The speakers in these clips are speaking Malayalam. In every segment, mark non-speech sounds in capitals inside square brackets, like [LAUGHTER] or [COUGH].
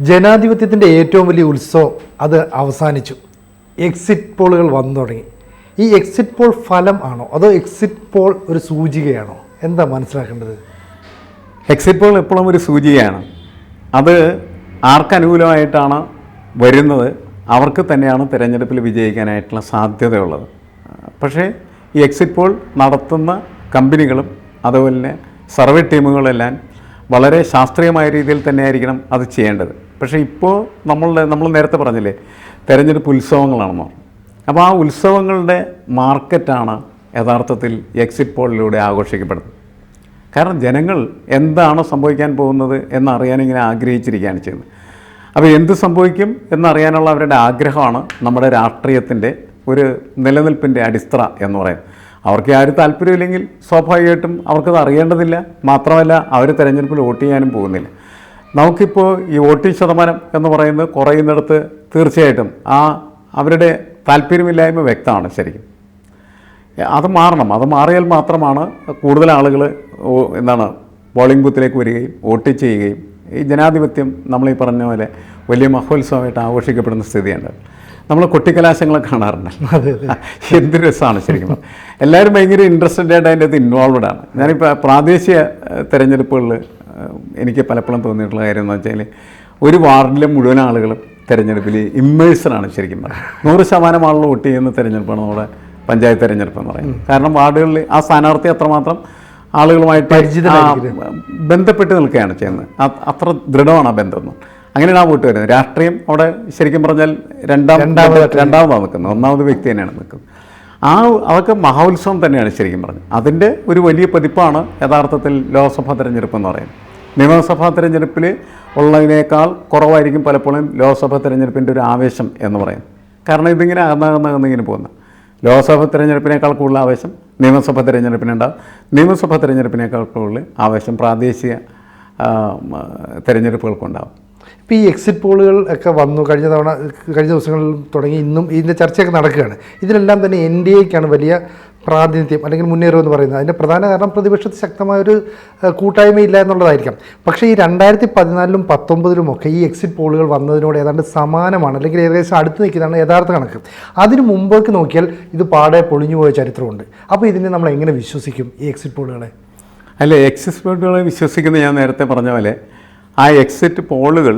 ജനാധിപത്യത്തിന്റെ ഏറ്റവും വലിയ ഉത്സവം അത് അവസാനിച്ചു. എക്സിറ്റ് പോളുകൾ വന്നു തുടങ്ങി. ഈ എക്സിറ്റ് പോൾ ഫലം ആണോ? അതോ എക്സിറ്റ് പോൾ ഒരു സൂചികയാണോ? എന്താ മനസ്സിലാക്കേണ്ടത്? എക്സിറ്റ് പോൾ എപ്പോഴും ഒരു സൂചികയാണ്. അത് ആർക്കനുകൂലമായിട്ടാണ് വരുന്നത്? അവർക്ക് തന്നെയാണ് തിരഞ്ഞെടുപ്പിൽ വിജയിക്കാനായിട്ടുള്ള സാധ്യതയുള്ളത്. പക്ഷേ ഈ എക്സിറ്റ് പോൾ നടത്തുന്ന കമ്പനികളും അതുപോലെ തന്നെ സർവേ ടീമുകളെല്ലാം വളരെ ശാസ്ത്രീയമായ രീതിയിൽ തന്നെയായിരിക്കണം അത് ചെയ്യേണ്ടത്. പക്ഷേ ഇപ്പോൾ നമ്മളുടെ നമ്മൾ നേരത്തെ പറഞ്ഞില്ലേ തിരഞ്ഞെടുപ്പ് ഉത്സവങ്ങളാണെന്നോ. അപ്പോൾ ആ ഉത്സവങ്ങളുടെ മാർക്കറ്റാണ് യഥാർത്ഥത്തിൽ എക്സിറ്റ് പോളിലൂടെ ആഘോഷിക്കപ്പെടുന്നത്. കാരണം ജനങ്ങൾ എന്താണ് സംഭവിക്കാൻ പോകുന്നത് എന്നറിയാനിങ്ങനെ ആഗ്രഹിച്ചിരിക്കുകയാണ് ചെയ്യുന്നത്. അപ്പോൾ എന്ത് സംഭവിക്കും എന്നറിയാനുള്ള അവരുടെ ആഗ്രഹമാണ് നമ്മുടെ രാഷ്ട്രീയത്തിന്റെ ഒരു നിലനിൽപ്പിന്റെ അടിസ്ഥ എന്ന് പറയുന്നത്. അവർക്ക് ആരും താല്പര്യമില്ലെങ്കിൽ സ്വാഭാവികമായിട്ടും അവർക്കത് അറിയേണ്ടതില്ല. മാത്രമല്ല അവർ തിരഞ്ഞെടുപ്പിൽ വോട്ട് ചെയ്യാനും പോകുന്നില്ല. നമുക്കിപ്പോൾ ഈ വോട്ടിംഗ് ശതമാനം എന്ന് പറയുന്നത് കുറയുന്നിടത്ത് തീർച്ചയായിട്ടും ആ അവരുടെ താല്പര്യമില്ലായ്മ വ്യക്തമാണ് ശരിക്കും. അത് മാറണം. അത് മാറിയാൽ മാത്രമാണ് കൂടുതൽ ആളുകൾ എന്താണ് പോളിംഗ് ബൂത്തിലേക്ക് വരികയും വോട്ട് ചെയ്യുകയും ഈ ജനാധിപത്യം നമ്മൾ ഈ പറഞ്ഞ പോലെ വലിയ മഹോത്സവമായിട്ട് ആഘോഷിക്കപ്പെടുന്ന സ്ഥിതിയുണ്ട്. നമ്മൾ കൊട്ടിക്കലാശങ്ങളെ കാണാറുണ്ട്. [LAUGHS] എന്ത് രസമാണ് ശരിക്കും. എല്ലാവരും ഭയങ്കര ഇൻട്രസ്റ്റഡ് ആയിട്ട് അതിന്റെ അത് ഇൻവോൾവഡ് ആണ്. ഞാനിപ്പോൾ പ്രാദേശിക തിരഞ്ഞെടുപ്പുകളിൽ എനിക്ക് പലപ്പോഴും തോന്നിയിട്ടുള്ള കാര്യം എന്ന് വെച്ചാൽ ഒരു വാർഡിലെ മുഴുവൻ ആളുകളും തിരഞ്ഞെടുപ്പിൽ ഇമ്മേഴ്സഡാണ് ശരിക്കും പറയുന്നത്. നൂറ് ശതമാനം ആളുകൾ വോട്ട് ചെയ്യുന്ന തിരഞ്ഞെടുപ്പാണ് നമ്മുടെ പഞ്ചായത്ത് തിരഞ്ഞെടുപ്പ് എന്ന് പറയുന്നത്. കാരണം വാർഡുകളിൽ ആ സ്ഥാനാർത്ഥി അത്രമാത്രം ആളുകളുമായിട്ട് ബന്ധപ്പെട്ട് നിൽക്കുകയാണ് ചെയ്യുന്നത്. അത് അത്ര ദൃഢമാണ് ആ ബന്ധമൊന്നും അങ്ങനെയാണ് ആ വോട്ട് വരുന്നത്. രാഷ്ട്രീയം അവിടെ ശരിക്കും പറഞ്ഞാൽ രണ്ടാം രണ്ടാമതാണ് നിൽക്കുന്നത്. ഒന്നാമത് വ്യക്തി തന്നെയാണ് നിൽക്കുന്നത്. ആ അതൊക്കെ മഹോത്സവം തന്നെയാണ് ശരിക്കും പറഞ്ഞത്. അതിന്റെ ഒരു വലിയ പതിപ്പാണ് യഥാർത്ഥത്തിൽ ലോക്സഭാ തിരഞ്ഞെടുപ്പ് എന്ന് പറയുന്നത്. നിയമസഭാ തിരഞ്ഞെടുപ്പിൽ ഉള്ളതിനേക്കാൾ കുറവായിരിക്കും പലപ്പോഴും ലോക്സഭാ തിരഞ്ഞെടുപ്പിന്റെ ഒരു ആവേശം എന്ന് പറയുന്നത്. കാരണം ഇതിങ്ങനെ അകന്നകന്നകന്നിങ്ങനെ പോകുന്നത് ലോക്സഭാ തിരഞ്ഞെടുപ്പിനേക്കാൾ കൂടുതൽ ആവേശം നിയമസഭാ തിരഞ്ഞെടുപ്പിനുണ്ടാവും. നിയമസഭാ തിരഞ്ഞെടുപ്പിനേക്കാൾ കൂടുതൽ ആവേശം പ്രാദേശിക തിരഞ്ഞെടുപ്പുകൾക്കുണ്ടാകും ഇപ്പോൾ ഈ എക്സിറ്റ് പോളുകൾ ഒക്കെ വന്നു. കഴിഞ്ഞ തവണ കഴിഞ്ഞ ദിവസങ്ങളിൽ തുടങ്ങി. ഇന്നും ഇതിന്റെ ചർച്ചയൊക്കെ നടക്കുകയാണ്. ഇതിനെല്ലാം തന്നെ എൻ ഡി എക്കാണ് വലിയ പ്രാതിനിധ്യം അല്ലെങ്കിൽ മുന്നേറുമെന്ന് പറയുന്നത്. അതിന്റെ പ്രധാന കാരണം പ്രതിപക്ഷത്ത് ശക്തമായൊരു കൂട്ടായ്മ കൂട്ടായ്മയില്ല എന്നുള്ളതായിരിക്കാം. പക്ഷേ ഈ രണ്ടായിരത്തി പതിനാലിലും പത്തൊമ്പതിലും ഒക്കെ ഈ എക്സിറ്റ് പോളുകൾ വന്നതിനോട് ഏതാണ്ട് സമാനമാണ്. അല്ലെങ്കിൽ ഏകദേശം അടുത്ത് നിൽക്കുന്നതാണ് യഥാർത്ഥ കണക്ക്. അതിന് മുമ്പേക്ക് നോക്കിയാൽ ഇത് പാടെ പൊളിഞ്ഞു പോയ ചരിത്രമുണ്ട്. അപ്പോൾ ഇതിനെ നമ്മൾ എങ്ങനെ വിശ്വസിക്കും ഈ എക്സിറ്റ് പോളുകളെ അല്ല എക്സിറ്റ് പോളുകളെ വിശ്വസിക്കുന്ന ഞാൻ നേരത്തെ പറഞ്ഞ പോലെ ആ എക്സിറ്റ് പോളുകൾ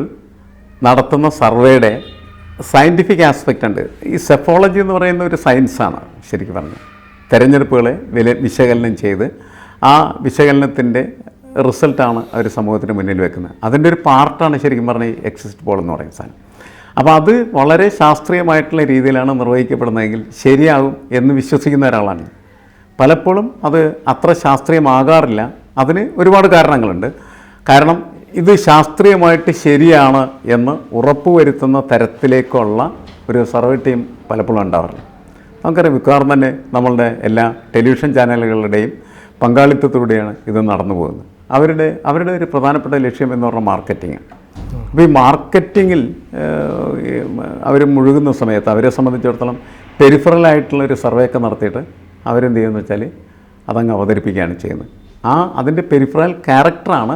നടത്തുന്ന സർവേയുടെ സയന്റിഫിക് ആസ്പെക്റ്റ് ഉണ്ട്. ഈ സെഫോളജി എന്ന് പറയുന്ന ഒരു സയൻസാണ് ശരിക്കും പറഞ്ഞാൽ. തെരഞ്ഞെടുപ്പുകളെ വില വിശകലനം ചെയ്ത് ആ വിശകലനത്തിന്റെ റിസൾട്ടാണ് അവർ സമൂഹത്തിന് മുന്നിൽ വെക്കുന്നത്. അതിന്റെ ഒരു പാർട്ടാണ് ശരിക്കും പറഞ്ഞ ഈ എക്സിറ്റ് പോൾ എന്ന് പറയുന്ന സാധനം. അപ്പോൾ അത് വളരെ ശാസ്ത്രീയമായിട്ടുള്ള രീതിയിലാണ് നിർവഹിക്കപ്പെടുന്നതെങ്കിൽ ശരിയാകും എന്ന് വിശ്വസിക്കുന്ന ഒരാളാണ് പലപ്പോഴും അത് അത്ര ശാസ്ത്രീയമാകാറില്ല. അതിന് ഒരുപാട് കാരണങ്ങളുണ്ട്. കാരണം ഇത് ശാസ്ത്രീയമായിട്ട് ശരിയാണ് എന്ന് ഉറപ്പുവരുത്തുന്ന തരത്തിലേക്കുള്ള ഒരു സർവേ ടീം പലപ്പോഴും ഉണ്ടാവാറില്ല നമുക്കറിയാം മിക്കവാറും തന്നെ നമ്മളുടെ എല്ലാ ടെലിവിഷൻ ചാനലുകളുടെയും പങ്കാളിത്തത്തോടെയാണ് ഇത് നടന്നു പോകുന്നത്. അവരുടെ അവരുടെ ഒരു പ്രധാനപ്പെട്ട ലക്ഷ്യം എന്ന് പറഞ്ഞാൽ മാർക്കറ്റിംഗ് അപ്പോൾ ഈ മാർക്കറ്റിങ്ങിൽ അവർ മുഴുകുന്ന സമയത്ത് അവരെ സംബന്ധിച്ചിടത്തോളം പെരിഫറലായിട്ടുള്ള ഒരു സർവേ ഒക്കെ നടത്തിയിട്ട് അവരെന്ത് ചെയ്യുമെന്ന് വെച്ചാൽ അതങ്ങ് അവതരിപ്പിക്കുകയാണ് ചെയ്യുന്നത്. ആ അതിന്റെ പെരിഫറൽ ക്യാരക്ടറാണ്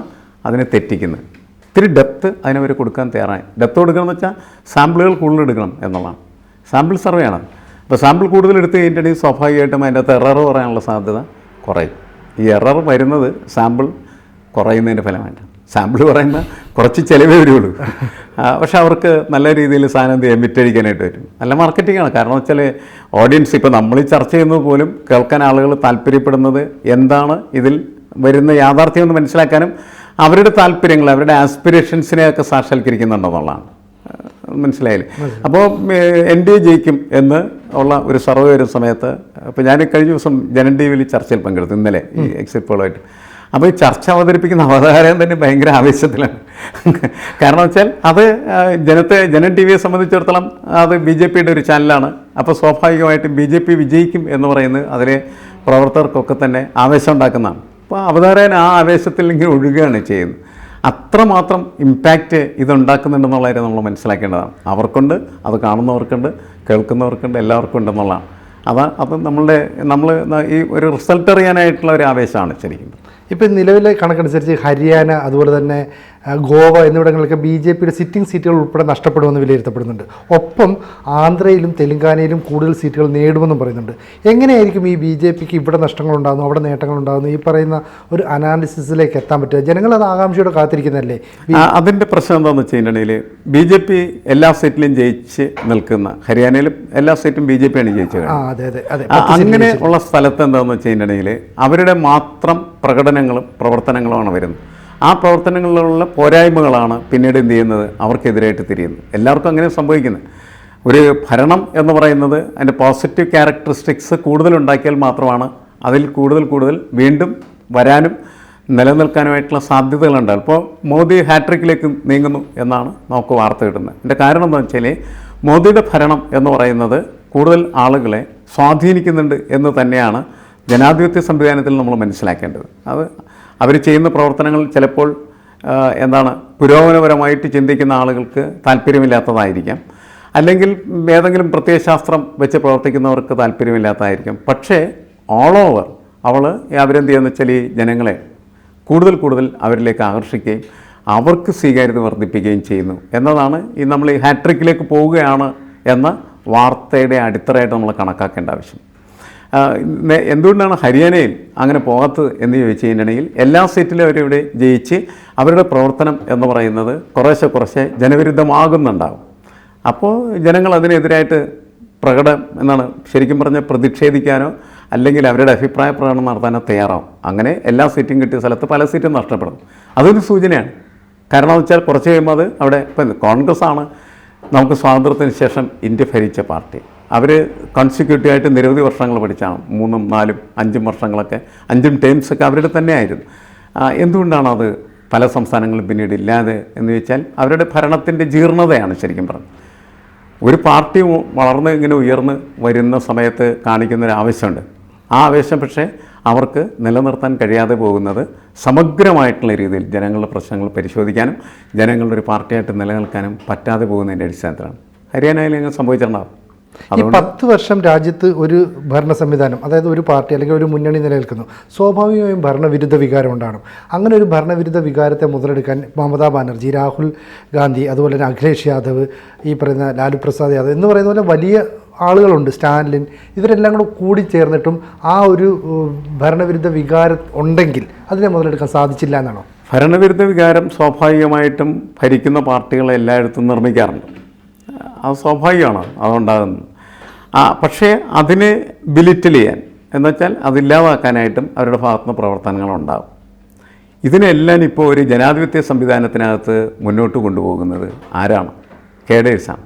അതിനെ തെറ്റിക്കുന്നത്. ഇത്തിരി ഡെപ്ത്ത് അതിനവർ കൊടുക്കാൻ തയ്യാറായി. ഡെപ്ത്ത് കൊടുക്കണം എന്ന് വെച്ചാൽ സാമ്പിളുകൾ കൂടുതൽ എടുക്കണം എന്നുള്ളതാണ്. സാമ്പിൾ സർവേ ആണ്. അപ്പോൾ സാമ്പിൾ കൂടുതൽ എടുത്ത് കഴിഞ്ഞിട്ടുണ്ടെങ്കിൽ സ്വാഭാവികമായിട്ടും അതിന്റെ അകത്ത് എറർ പറയാനുള്ള സാധ്യത കുറയും. ഈ എറർ വരുന്നത് സാമ്പിൾ കുറയുന്നതിന്റെ ഫലമായിട്ട് സാമ്പിൾ പറയുന്ന കുറച്ച് ചിലവേ വരുള്ളൂ. പക്ഷേ അവർക്ക് നല്ല രീതിയിൽ സാധനം എന്ത് ചെയ്യാൻ വിറ്റഴിക്കാനായിട്ട് വരും നല്ല മാർക്കറ്റിംഗ് ആണ്. കാരണം വെച്ചാൽ ഓഡിയൻസ് ഇപ്പോൾ നമ്മൾ ചർച്ച ചെയ്യുന്നത് പോലും കേൾക്കാൻ ആളുകൾ താല്പര്യപ്പെടുന്നത് എന്താണ് ഇതിൽ വരുന്ന യാഥാർത്ഥ്യം എന്ന് മനസ്സിലാക്കാനും അവരുടെ താല്പര്യങ്ങൾ അവരുടെ ആസ്പിറേഷൻസിനെയൊക്കെ സാക്ഷാത്കരിക്കുന്നുണ്ടെന്നുള്ളതാണ്. മനസ്സിലായില്ലേ? അപ്പോൾ എൻ ഡി എ ജയിക്കും എന്ന് ഉള്ള ഒരു സർവേ വരുന്ന സമയത്ത് അപ്പോൾ ഞാൻ കഴിഞ്ഞ ദിവസം ജനൻ ടി വിയിൽ ചർച്ചയിൽ പങ്കെടുത്തു ഇന്നലെ ഈ എക്സിറ്റ് പോളുമായിട്ട് അപ്പോൾ ഈ ചർച്ച അവതരിപ്പിക്കുന്ന അവതാരം തന്നെ ഭയങ്കര ആവേശത്തിലാണ്. കാരണം വെച്ചാൽ അത് ജനത്തെ ജനൻ ടി വിയെ സംബന്ധിച്ചിടത്തോളം അത് ബി ജെ പിയുടെ ഒരു ചാനലാണ്. അപ്പോൾ സ്വാഭാവികമായിട്ടും ബി ജെ പി വിജയിക്കും എന്ന് പറയുന്നത് അതിലെ പ്രവർത്തകർക്കൊക്കെ തന്നെ ആവേശം ഉണ്ടാക്കുന്നതാണ്. അപ്പോൾ അവതാരകൻ ആ ആവേശത്തിൽ ഇങ്ങനെ ഒഴുകുകയാണ് ചെയ്യുന്നത്. അത്രമാത്രം ഇമ്പാക്റ്റ് ഇതുണ്ടാക്കുന്നുണ്ടെന്നുള്ള കാര്യം നമ്മൾ മനസ്സിലാക്കേണ്ടതാണ്. അവർക്കുണ്ട് അത് കാണുന്നവർക്കുണ്ട് കേൾക്കുന്നവർക്കുണ്ട് എല്ലാവർക്കും ഉണ്ടെന്നുള്ളതാണ്. അതാ അത് നമ്മളുടെ നമ്മൾ ഈ ഒരു റിസൾട്ട് അറിയാനായിട്ടുള്ള ഒരു ആവേശമാണ് ശരിക്കും. ഇപ്പം നിലവിലെ കണക്കനുസരിച്ച് ഹരിയാന അതുപോലെ തന്നെ ഗോവ എന്നിവിടങ്ങളിലൊക്കെ ബി ജെ പിയുടെ സിറ്റിംഗ് സീറ്റുകൾ ഉൾപ്പെടെ നഷ്ടപ്പെടുമെന്ന് വിലയിരുത്തപ്പെടുന്നുണ്ട്. ഒപ്പം ആന്ധ്രയിലും തെലങ്കാനയിലും കൂടുതൽ സീറ്റുകൾ നേടുമെന്നും പറയുന്നുണ്ട്. എങ്ങനെയായിരിക്കും ഈ ബി ജെ പിക്ക് ഇവിടെ നഷ്ടങ്ങളുണ്ടാകുന്നു അവിടെ നേട്ടങ്ങളുണ്ടാകുന്നു? ഈ പറയുന്ന ഒരു അനാലിസിസിലേക്ക് എത്താൻ പറ്റുക. ജനങ്ങൾ അത് ആകാംക്ഷയോടെ കാത്തിരിക്കുന്നതല്ലേ? അതിന്റെ പ്രശ്നം എന്താണെന്ന് വെച്ച് കഴിഞ്ഞിട്ടുണ്ടെങ്കിൽ ബി ജെ പി എല്ലാ സീറ്റിലും ജയിച്ച് നിൽക്കുന്ന ഹരിയാനയിലും എല്ലാ സീറ്റും ബി ജെ പിയാണ് ജയിച്ചത് ആ അതെ അതെ അതെ. അങ്ങനെ ഉള്ള സ്ഥലത്ത് എന്താണെന്ന് വെച്ച് കഴിഞ്ഞിട്ടുണ്ടെങ്കിൽ അവരുടെ മാത്രം പ്രകടനങ്ങളും പ്രവർത്തനങ്ങളുമാണ് വരുന്നത്. ആ പ്രവർത്തനങ്ങളിലുള്ള പോരായ്മകളാണ് പിന്നീട് എന്ത് ചെയ്യുന്നത്? അവർക്കെതിരായിട്ട് തിരിയുന്നത്. എല്ലാവർക്കും അങ്ങനെ സംഭവിക്കുന്നത്. ഒരു ഭരണം എന്ന് പറയുന്നത് അതിന്റെ പോസിറ്റീവ് ക്യാരക്ടറിസ്റ്റിക്സ് കൂടുതലുണ്ടാക്കിയാൽ മാത്രമാണ് അതിൽ കൂടുതൽ കൂടുതൽ വീണ്ടും വരാനും നിലനിൽക്കാനുമായിട്ടുള്ള സാധ്യതകളുണ്ട് ഇപ്പോൾ മോദി ഹാട്രിക്കിലേക്ക് നീങ്ങുന്നു എന്നാണ് നമുക്ക് വാർത്ത കിട്ടുന്നത്. എന്റെ കാരണം എന്താ വെച്ചാൽ മോദിയുടെ ഭരണം എന്ന് പറയുന്നത് കൂടുതൽ ആളുകളെ സ്വാധീനിക്കുന്നുണ്ട് എന്ന് തന്നെയാണ് ജനാധിപത്യ സംവിധാനത്തിൽ നമ്മൾ മനസ്സിലാക്കേണ്ടത്. അത് അവർ ചെയ്യുന്ന പ്രവർത്തനങ്ങൾ ചിലപ്പോൾ എന്താണ് പുരോഗമനപരമായിട്ട് ചിന്തിക്കുന്ന ആളുകൾക്ക് താല്പര്യമില്ലാത്തതായിരിക്കാം. അല്ലെങ്കിൽ ഏതെങ്കിലും പ്രത്യയശാസ്ത്രം വെച്ച് പ്രവർത്തിക്കുന്നവർക്ക് താല്പര്യമില്ലാത്തതായിരിക്കും. പക്ഷേ ഓൾ ഓവർ അവൾ അവരെന്ത് ചെയ്യുന്ന വെച്ചാൽ ഈ ജനങ്ങളെ കൂടുതൽ കൂടുതൽ അവരിലേക്ക് ആകർഷിക്കുകയും അവർക്ക് സ്വീകാര്യത വർദ്ധിപ്പിക്കുകയും ചെയ്യുന്നു. എന്നതാണ് ഈ നമ്മൾ ഈ ഹാട്രിക്കിലേക്ക് പോവുകയാണ് എന്ന വാർത്തയുടെ അടിത്തറയായിട്ട് നമ്മൾ കണക്കാക്കേണ്ട ആവശ്യം. എന്തുകൊണ്ടാണ് ഹരിയാനയിൽ അങ്ങനെ പോകാത്തത് എന്ന് ചോദിച്ചു കഴിഞ്ഞിട്ടുണ്ടെങ്കിൽ എല്ലാ സീറ്റിലും അവരിവിടെ ജയിച്ച് അവരുടെ പ്രവർത്തനം എന്ന് പറയുന്നത് കുറേശ്ശെ കുറേശ്ശെ ജനവിരുദ്ധമാകുന്നുണ്ടാവും. അപ്പോൾ ജനങ്ങൾ അതിനെതിരായിട്ട് പ്രകടം എന്നാണ് ശരിക്കും പറഞ്ഞാൽ പ്രതിഷേധിക്കാനോ അല്ലെങ്കിൽ അവരുടെ അഭിപ്രായ പ്രകടനം നടത്താനോ തയ്യാറാവും. അങ്ങനെ എല്ലാ സീറ്റും കിട്ടിയ സ്ഥലത്ത് പല സീറ്റും നഷ്ടപ്പെടും. അതൊരു സൂചനയാണ്. കാരണം എന്ന് വെച്ചാൽ കുറച്ച് കഴിയുമ്പോൾ അത് അവിടെ ഇപ്പം കോൺഗ്രസ് ആണ് നമുക്ക് സ്വാതന്ത്ര്യത്തിന് ശേഷം ഇന്ത്യ ഭരിച്ച പാർട്ടി. അവർ കോൺസിക്യൂട്ടീവായിട്ട് നിരവധി വർഷങ്ങൾ പഠിച്ചാണ്. മൂന്നും നാലും അഞ്ചും വർഷങ്ങളൊക്കെ അഞ്ചും ടേംസൊക്കെ അവരുടെ തന്നെ ആയിരുന്നു എന്തുകൊണ്ടാണ് അത് പല സംസ്ഥാനങ്ങളും പിന്നീട് ഇല്ലാതെ എന്ന് വെച്ചാൽ അവരുടെ ഭരണത്തിന്റെ ജീർണതയാണ് ശരിക്കും പറഞ്ഞത്. ഒരു പാർട്ടി വളർന്ന് ഇങ്ങനെ ഉയർന്ന് വരുന്ന സമയത്ത് കാണിക്കുന്നൊരു ആവശ്യമുണ്ട് ആ ആവേശം പക്ഷേ അവർക്ക് നിലനിർത്താൻ കഴിയാതെ പോകുന്നത് സമഗ്രമായിട്ടുള്ള രീതിയിൽ ജനങ്ങളുടെ പ്രശ്നങ്ങൾ പരിശോധിക്കാനും ജനങ്ങളുടെ ഒരു പാർട്ടിയായിട്ട് നിലനിൽക്കാനും പറ്റാതെ പോകുന്നതിന്റെ അടിസ്ഥാനത്തിലാണ്. ഹരിയാനയിൽ ഇങ്ങനെ സംഭവിച്ചിട്ടുണ്ടാകും ഈ പത്ത് വർഷം രാജ്യത്ത് ഒരു ഭരണ സംവിധാനം അതായത് ഒരു പാർട്ടി അല്ലെങ്കിൽ ഒരു മുന്നണി നിലനിൽക്കുന്നു. സ്വാഭാവികമായും ഭരണവിരുദ്ധ വികാരം ഉണ്ടാകും അങ്ങനെ ഒരു ഭരണവിരുദ്ധ വികാരത്തെ മുതലെടുക്കാൻ മമതാ ബാനർജി രാഹുൽ ഗാന്ധി അതുപോലെ തന്നെ അഖിലേഷ് യാദവ് ഈ പറയുന്ന ലാലു പ്രസാദ് യാദവ് എന്ന് പറയുന്ന പോലെ വലിയ ആളുകളുണ്ട്. സ്റ്റാലിൻ ഇവരെല്ലാം കൂടെ കൂടി ചേർന്നിട്ടും ആ ഒരു ഭരണവിരുദ്ധ വികാരം ഉണ്ടെങ്കിൽ അതിനെ മുതലെടുക്കാൻ സാധിച്ചില്ല എന്നാണോ? ഭരണവിരുദ്ധ വികാരം സ്വാഭാവികമായിട്ടും ഭരിക്കുന്ന പാർട്ടികളെ എല്ലായിടത്തും നിർമ്മിക്കാറുണ്ട്. അത് സ്വാഭാവികമാണ് അതുണ്ടാകുന്നത്. ആ പക്ഷേ അതിന് ബിലിറ്റിൽ ചെയ്യാൻ എന്നുവെച്ചാൽ അതില്ലാതാക്കാനായിട്ടും അവരുടെ ഭാഗത്തുനിന്ന് പ്രവർത്തനങ്ങളുണ്ടാകും. ഇതിനെല്ലാം ഇപ്പോൾ ഒരു ജനാധിപത്യ സംവിധാനത്തിനകത്ത് മുന്നോട്ട് കൊണ്ടുപോകുന്നത് ആരാണ്? കേഡേഴ്സാണ്.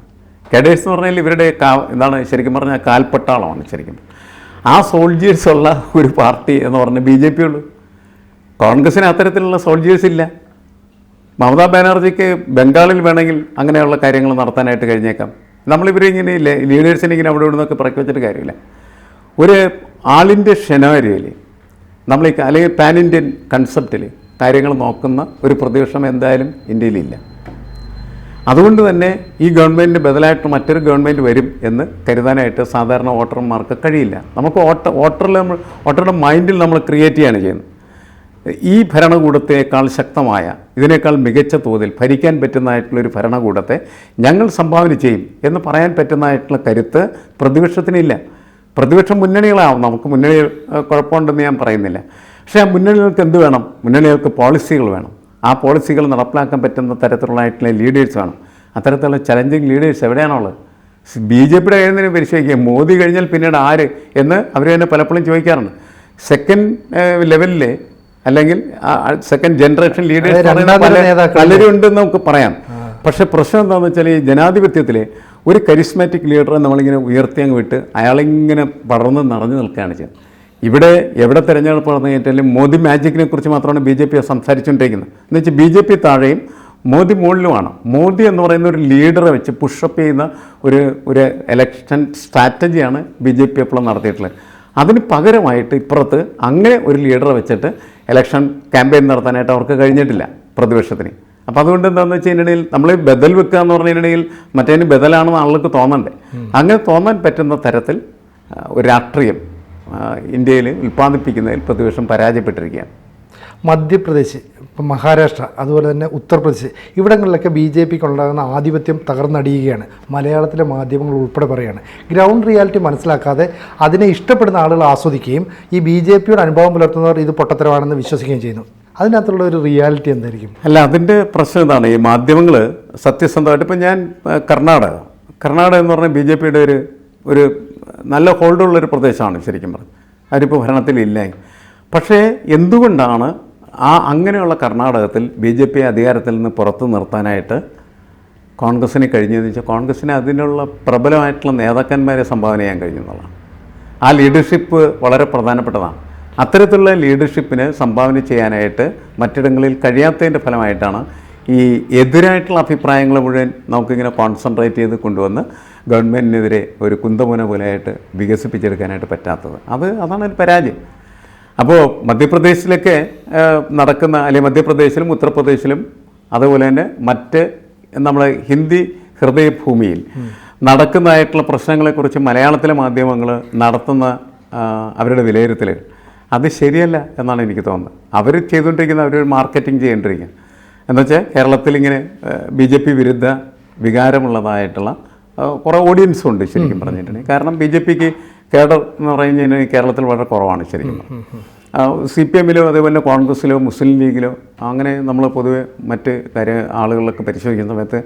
കേഡേഴ്സ് എന്ന് പറഞ്ഞാൽ ഇവരുടെ കാ എന്താണ് ശരിക്കും പറഞ്ഞാൽ കാൽപ്പട്ടാളമാണ് ശരിക്കും. ആ സോൾജിയേഴ്സ് ഉള്ള ഒരു പാർട്ടി എന്ന് പറഞ്ഞാൽ ബി ജെ പി ഉള്ളൂ. കോൺഗ്രസ്സിന് അത്തരത്തിലുള്ള സോൾജിയേഴ്സ് ഇല്ല. മമതാ ബാനർജിക്ക് ബംഗാളിൽ വേണമെങ്കിൽ അങ്ങനെയുള്ള കാര്യങ്ങൾ നടത്താനായിട്ട് കഴിഞ്ഞേക്കാം. നമ്മളിവരെ ഇങ്ങനെ ഇല്ലേ ലീഡേഴ്സിനെ ഇങ്ങനെ അവിടെ ഇവിടെ നിന്നൊക്കെ പറക്കി വെച്ചിട്ട് കാര്യമില്ല. ഒരു ആളിന്റെ ഇന്ത്യ നമ്മൾ ഈ അല്ലെങ്കിൽ പാൻ ഇന്ത്യൻ കൺസെപ്റ്റിൽ കാര്യങ്ങൾ നോക്കുന്ന ഒരു പ്രതിപക്ഷം എന്തായാലും ഇന്ത്യയിലില്ല. അതുകൊണ്ട് തന്നെ ഈ ഗവൺമെന്റിന് ബദലായിട്ട് മറ്റൊരു ഗവൺമെന്റ് വരും എന്ന് കരുതാനായിട്ട് സാധാരണ വോട്ടർമാർക്ക് കഴിയില്ല. നമുക്ക് വോട്ടർ വോട്ടറിൽ നമ്മൾ വോട്ടറുടെ മൈൻഡിൽ നമ്മൾ ക്രിയേറ്റ് ചെയ്യാണ് ചെയ്യുന്നത്. ഈ ഭരണകൂടത്തേക്കാൾ ശക്തമായ ഇതിനേക്കാൾ മികച്ച തോതിൽ ഭരിക്കാൻ പറ്റുന്നതായിട്ടുള്ളൊരു ഭരണകൂടത്തെ ഞങ്ങൾ സംഭാവന ചെയ്യും എന്ന് പറയാൻ പറ്റുന്നതായിട്ടുള്ള കരുത്ത് പ്രതിപക്ഷത്തിനില്ല. പ്രതിപക്ഷം മുന്നണികളാവും. നമുക്ക് മുന്നണി ഏഹ്, കുഴപ്പമുണ്ടെന്ന് ഞാൻ പറയുന്നില്ല. പക്ഷേ ആ മുന്നണികൾക്ക് എന്ത് വേണം? മുന്നണികൾക്ക് പോളിസികൾ വേണം. ആ പോളിസികൾ നടപ്പിലാക്കാൻ പറ്റുന്ന തരത്തിലുള്ളതായിട്ടുള്ള ലീഡേഴ്സ് വേണം. അത്തരത്തിലുള്ള ചലഞ്ചിങ് ലീഡേഴ്സ് എവിടെയാണുള്ളത് ബി ജെ പിയുടെ കഴിയുന്നതിന് പരിശോധിക്കുക. മോദി കഴിഞ്ഞാൽ പിന്നീട് ആര് എന്ന് അവർ തന്നെ പലപ്പോഴും ചോദിക്കാറുണ്ട്. സെക്കൻഡ് ലെവലിൽ അല്ലെങ്കിൽ സെക്കൻഡ് ജനറേഷൻ ലീഡേഴ്സ് പലരും ഉണ്ടെന്ന് നമുക്ക് പറയാം. പക്ഷെ പ്രശ്നം എന്താണെന്ന് വെച്ചാൽ ഈ ജനാധിപത്യത്തിൽ ഒരു കരിസ്മാറ്റിക് ലീഡറെ നമ്മളിങ്ങനെ ഉയർത്തി അങ്ങ് വിട്ട് അയാളിങ്ങനെ പടർന്ന് നിറഞ്ഞു നിൽക്കുകയാണ് ചെയ്യുന്നത്. ഇവിടെ എവിടെ തിരഞ്ഞെടുപ്പ് നടന്നു കഴിഞ്ഞാലും മോദി മാജിക്കിനെ കുറിച്ച് മാത്രമാണ് ബി ജെ പി സംസാരിച്ചുകൊണ്ടിരിക്കുന്നത്. എന്ന് വെച്ചാൽ ബി ജെ പി താഴെയും മോദി മുകളിലുമാണ്. മോദി എന്ന് പറയുന്ന ഒരു ലീഡറെ വെച്ച് പുഷപ്പ് ചെയ്യുന്ന ഒരു ഒരു എലക്ഷൻ സ്ട്രാറ്റജിയാണ് ബി ജെ പി എപ്പോഴും നടത്തിയിട്ടുള്ളത്. അതിന് പകരമായിട്ട് ഇപ്പുറത്ത് അങ്ങനെ ഒരു ലീഡറെ വെച്ചിട്ട് ഇലക്ഷൻ ക്യാമ്പയിൻ നടത്താനായിട്ട് അവർക്ക് കഴിഞ്ഞിട്ടില്ല പ്രതിപക്ഷത്തിന്. അപ്പോൾ അതുകൊണ്ട് എന്താണെന്ന് വെച്ച് കഴിഞ്ഞിട്ടുണ്ടെങ്കിൽ നമ്മൾ ബദൽ വെക്കുക എന്ന് പറഞ്ഞിട്ടുണ്ടെങ്കിൽ മറ്റേതിന് ബദലാണെന്ന് ആളുകൾക്ക് തോന്നണ്ടേ? അങ്ങനെ തോന്നാൻ പറ്റുന്ന തരത്തിൽ ഒരു രാഷ്ട്രീയം ഇന്ത്യയിൽ ഉൽപ്പാദിപ്പിക്കുന്നതിൽ പ്രതിപക്ഷം പരാജയപ്പെട്ടിരിക്കുകയാണ്. മധ്യപ്രദേശ് ഇപ്പം മഹാരാഷ്ട്ര അതുപോലെ തന്നെ ഉത്തർപ്രദേശ് ഇവിടങ്ങളിലൊക്കെ ബി ജെ പിക്ക് ഉണ്ടാകുന്ന ആധിപത്യം തകർന്നടിയുകയാണ്. മലയാളത്തിലെ മാധ്യമങ്ങൾ ഉൾപ്പെടെ പറയുകയാണ്. ഗ്രൗണ്ട് റിയാലിറ്റി മനസ്സിലാക്കാതെ അതിനെ ഇഷ്ടപ്പെടുന്ന ആളുകൾ ആസ്വദിക്കുകയും ഈ ബി ജെ പിയുടെ അനുഭവം പുലർത്തുന്നവർ ഇത് പൊട്ടത്തരമാണെന്ന് വിശ്വസിക്കുകയും ചെയ്യുന്നു. അതിനകത്തുള്ള ഒരു റിയാലിറ്റി എന്തായിരിക്കും? അല്ല അതിന്റെ പ്രശ്നം എന്താണ് ഈ മാധ്യമങ്ങൾ സത്യസന്ധമായിട്ട് ഇപ്പം ഞാൻ കർണാടക. കർണാടക എന്ന് പറഞ്ഞാൽ ബി ജെ പിയുടെ ഒരു ഒരു നല്ല ഹോൾഡുള്ളൊരു പ്രദേശമാണ് ശരിക്കും പറഞ്ഞു അവരിപ്പോൾ ഭരണത്തിലില്ല. പക്ഷേ എന്തുകൊണ്ടാണ് ആ അങ്ങനെയുള്ള കർണാടകത്തിൽ ബി ജെ പി അധികാരത്തിൽ നിന്ന് പുറത്തു നിർത്താനായിട്ട് കോൺഗ്രസ്സിന് കഴിഞ്ഞതെന്ന് വെച്ചാൽ കോൺഗ്രസ്സിന് അതിനുള്ള പ്രബലമായിട്ടുള്ള നേതാക്കന്മാരെ സംഭാവന ചെയ്യാൻ കഴിഞ്ഞു എന്നുള്ളതാണ്. ആ ലീഡർഷിപ്പ് വളരെ പ്രധാനപ്പെട്ടതാണ്. അത്തരത്തിലുള്ള ലീഡർഷിപ്പിന് സംഭാവന ചെയ്യാനായിട്ട് മറ്റിടങ്ങളിൽ കഴിയാത്തതിന്റെ ഫലമായിട്ടാണ് ഈ എതിരായിട്ടുള്ള അഭിപ്രായങ്ങൾ മുഴുവൻ നമുക്കിങ്ങനെ കോൺസെൻട്രേറ്റ് ചെയ്ത് കൊണ്ടുവന്ന് ഗവൺമെന്റിനെതിരെ ഒരു കുന്തമുന പോലെയായിട്ട് വികസിപ്പിച്ചെടുക്കാനായിട്ട് പറ്റാത്തത്. അത് അതാണ് ഒരു പരാജയം. അപ്പോൾ മധ്യപ്രദേശിലൊക്കെ നടക്കുന്ന അല്ലെങ്കിൽ മധ്യപ്രദേശിലും ഉത്തർപ്രദേശിലും അതുപോലെ തന്നെ മറ്റ് നമ്മളെ ഹിന്ദി ഹൃദയഭൂമിയിൽ നടക്കുന്നതായിട്ടുള്ള പ്രശ്നങ്ങളെക്കുറിച്ച് മലയാളത്തിലെ മാധ്യമങ്ങൾ നടത്തുന്ന അവരുടെ വിലയിരുത്തൽ അത് ശരിയല്ല എന്നാണ് എനിക്ക് തോന്നുന്നത്. അവർ ചെയ്തുകൊണ്ടിരിക്കുന്ന അവർ മാർക്കറ്റിംഗ് ചെയ്യേണ്ടിരിക്കുക എന്നുവെച്ചാൽ കേരളത്തിൽ ഇങ്ങനെ ബി ജെ പി വിരുദ്ധ വികാരമുള്ളതായിട്ടുള്ള കുറേ ഓഡിയൻസും ഉണ്ട് ശരിക്കും പറഞ്ഞിട്ടുണ്ടെങ്കിൽ. കാരണം ബി ജെ പിക്ക് കേഡർ എന്ന് പറഞ്ഞു കഴിഞ്ഞാൽ കേരളത്തിൽ വളരെ കുറവാണ് ശരിക്കും സി പി എമ്മിലോ അതേപോലെ കോൺഗ്രസ്സിലോ മുസ്ലിം ലീഗിലോ അങ്ങനെ നമ്മൾ പൊതുവെ മറ്റ് കാര്യ ആളുകളിലൊക്കെ പരിശോധിക്കുന്ന സമയത്ത്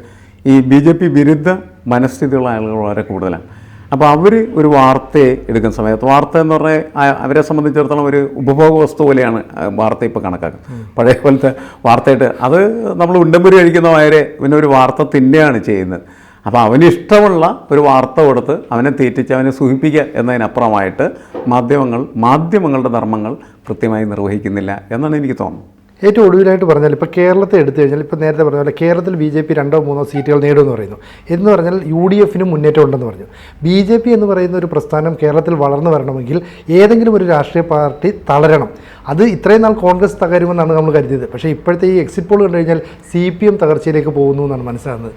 ഈ ബി ജെ പി വിരുദ്ധ മനസ്ഥിതിയുള്ള ആളുകൾ വളരെ കൂടുതലാണ്. അപ്പോൾ അവർ ഒരു വാർത്തയെ എടുക്കുന്ന സമയത്ത് വാർത്ത എന്ന് പറഞ്ഞാൽ അവരെ സംബന്ധിച്ചിടത്തോളം ഒരു ഉപഭോഗ വസ്തു പോലെയാണ് വാർത്ത ഇപ്പോൾ കണക്കാക്കുന്നത്. പഴയ പോലത്തെ വാർത്തയായിട്ട് അത് നമ്മൾ ഉണ്ടമ്പുരി കഴിക്കുന്ന വരെ പിന്നെ ഒരു വാർത്ത തിന്നെയാണ് ചെയ്യുന്നത്. അപ്പോൾ അവന് ഇഷ്ടമുള്ള ഒരു വാർത്ത കൊടുത്ത് അവനെ തീറ്റിച്ച് അവനെ സൂചിപ്പിക്കുക എന്നതിനപ്പുറമായിട്ട് മാധ്യമങ്ങൾ മാധ്യമങ്ങളുടെ ധർമ്മങ്ങൾ കൃത്യമായി നിർവഹിക്കുന്നില്ല എന്നാണ് എനിക്ക് തോന്നുന്നത്. ഏറ്റവും ഒടുവിലായിട്ട് പറഞ്ഞാൽ ഇപ്പോൾ കേരളത്തെ എടുത്തു കഴിഞ്ഞാൽ ഇപ്പോൾ നേരത്തെ പറഞ്ഞ പോലെ കേരളത്തിൽ ബി ജെ പി രണ്ടോ മൂന്നോ സീറ്റുകൾ നേടുമെന്ന് പറയുന്നു. എന്ന് പറഞ്ഞാൽ യു ഡി എഫിനും മുന്നേറ്റം ഉണ്ടെന്ന് പറഞ്ഞു. ബി ജെ പി എന്ന് പറയുന്ന ഒരു പ്രസ്ഥാനം കേരളത്തിൽ വളർന്നു വരണമെങ്കിൽ ഏതെങ്കിലും ഒരു രാഷ്ട്രീയ പാർട്ടി തളരണം. അത് ഇത്രയും നാൾ കോൺഗ്രസ് തകരുമെന്നാണ് നമ്മൾ കരുതിയത്. പക്ഷേ ഇപ്പോഴത്തെ ഈ എക്സിറ്റ് പോൾ കണ്ടു കഴിഞ്ഞാൽ സി പി എം തകർച്ചയിലേക്ക് പോകുന്നു എന്നാണ് മനസ്സിലാകുന്നത്.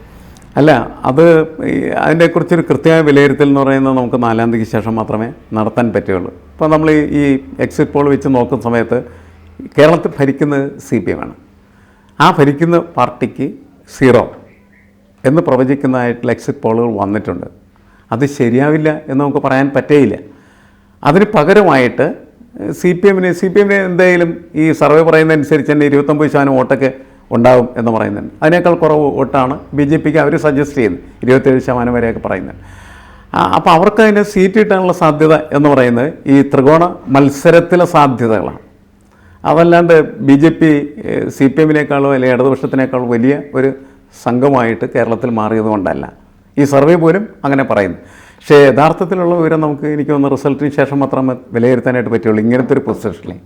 അല്ല അത് അതിനെക്കുറിച്ചൊരു കൃത്യമായ വിലയിരുത്തൽ എന്ന് പറയുന്നത് നമുക്ക് നാലാം തീയതിക്ക് ശേഷം മാത്രമേ നടത്താൻ പറ്റുകയുള്ളൂ. ഇപ്പോൾ നമ്മൾ ഈ എക്സിറ്റ് പോൾ വെച്ച് നോക്കുന്ന സമയത്ത് കേരളത്തിൽ ഭരിക്കുന്നത് സി പി എമ്മാണ് ആ ഭരിക്കുന്ന പാർട്ടിക്ക് സീറോ എന്ന് പ്രവചിക്കുന്നതായിട്ടുള്ള എക്സിറ്റ് പോളുകൾ വന്നിട്ടുണ്ട്. അത് ശരിയാവില്ല എന്ന് നമുക്ക് പറയാൻ പറ്റേയില്ല. അതിന് പകരമായിട്ട് സി പി എമ്മിന് സി പി എമ്മിന് എന്തായാലും ഈ സർവേ പറയുന്നതനുസരിച്ച് തന്നെ ഇരുപത്തൊമ്പത് ശതമാനം വോട്ടൊക്കെ ഉണ്ടാവും എന്ന് പറയുന്നുണ്ട്. അതിനേക്കാൾ കുറവ് വോട്ടാണ് ബി ജെ പിക്ക് അവർ സജസ്റ്റ് ചെയ്യുന്നത്. ഇരുപത്തേഴ് ശതമാനം വരെയൊക്കെ പറയുന്നത് അപ്പോൾ അവർക്ക് അതിന് സീറ്റ് കിട്ടാനുള്ള സാധ്യത എന്ന് പറയുന്നത് ഈ ത്രികോണ മത്സരത്തിലെ സാധ്യതകളാണ്. അതല്ലാണ്ട് B J P C P എമ്മിനേക്കാളോ അല്ലെങ്കിൽ ഇടതുപക്ഷത്തിനേക്കാളും വലിയ ഒരു സംഘമായിട്ട് കേരളത്തിൽ മാറിയത് കൊണ്ടല്ല. ഈ സർവേ പോലും അങ്ങനെ പറയുന്നു. പക്ഷേ യഥാർത്ഥത്തിലുള്ള വിവരം നമുക്ക് എനിക്ക് തോന്നുന്നു റിസൾട്ടിന് ശേഷം മാത്രമേ വിലയിരുത്താനായിട്ട് പറ്റുള്ളൂ. ഇങ്ങനത്തെ ഒരു പൊസിഷനിൽ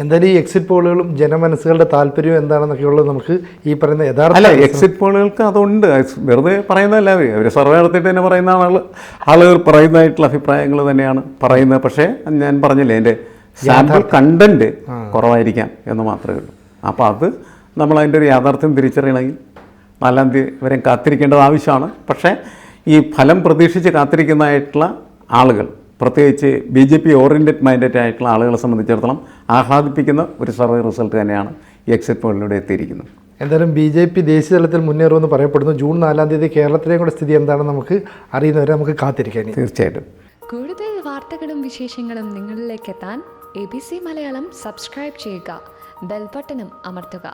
എന്തായാലും ഈ എക്സിറ്റ് പോളുകളും ജനമനസ്സുകളുടെ താല്പര്യം എന്താണെന്നൊക്കെ ഉള്ളത് നമുക്ക് ഈ പറയുന്ന യഥാർത്ഥ അല്ല എക്സിറ്റ് പോളുകൾക്ക് അതുണ്ട്. അത് വെറുതെ പറയുന്നതല്ല അവർ അവർ സർവേ നടത്തിയിട്ട് തന്നെ പറയുന്ന ആൾ ആളുകൾ പറയുന്നതായിട്ടുള്ള അഭിപ്രായങ്ങൾ തന്നെയാണ് പറയുന്നത്. പക്ഷേ ഞാൻ പറഞ്ഞില്ലേ എന്റെ സാമ്പിൾ കണ്ടന്റ് കുറവായിരിക്കാം എന്ന് മാത്രമേ ഉള്ളൂ. അപ്പോൾ അത് നമ്മൾ അതിന്റെ ഒരു യാഥാർത്ഥ്യം തിരിച്ചറിയണമെങ്കിൽ നാലാം തീയതി വരെ കാത്തിരിക്കേണ്ടത് ആവശ്യമാണ്. പക്ഷേ ഈ ഫലം പ്രതീക്ഷിച്ച് കാത്തിരിക്കുന്നതായിട്ടുള്ള ആളുകൾ പ്രത്യേകിച്ച് B J P oriented minded ആയിട്ടുള്ള ആളുകളെ സംബന്ധിച്ചിടത്തോളം ആഹ്ലാദിപ്പിക്കുന്ന ഒരു സർവേ റിസൾട്ട് തന്നെയാണ് ഈ എക്സിറ്റ് പോളിലൂടെ എത്തിയിരിക്കുന്നത്. എന്തായാലും ബി ജെ പി ദേശീയ തലത്തിൽ മുന്നേറുമെന്ന് പറയപ്പെടുന്നു. ജൂൺ നാലാം തീയതി കേരളത്തിലെയും കൂടെ സ്ഥിതി എന്താണെന്ന് നമുക്ക് അറിയുന്നവരെ നമുക്ക് കാത്തിരിക്കാൻ തീർച്ചയായിട്ടും. കൂടുതൽ വാർത്തകളും വിശേഷങ്ങളും നിങ്ങളിലേക്ക് എത്താൻ A B C Malayalam subscribe ചെയ്യുക. ബെൽബട്ടനും അമർത്തുക.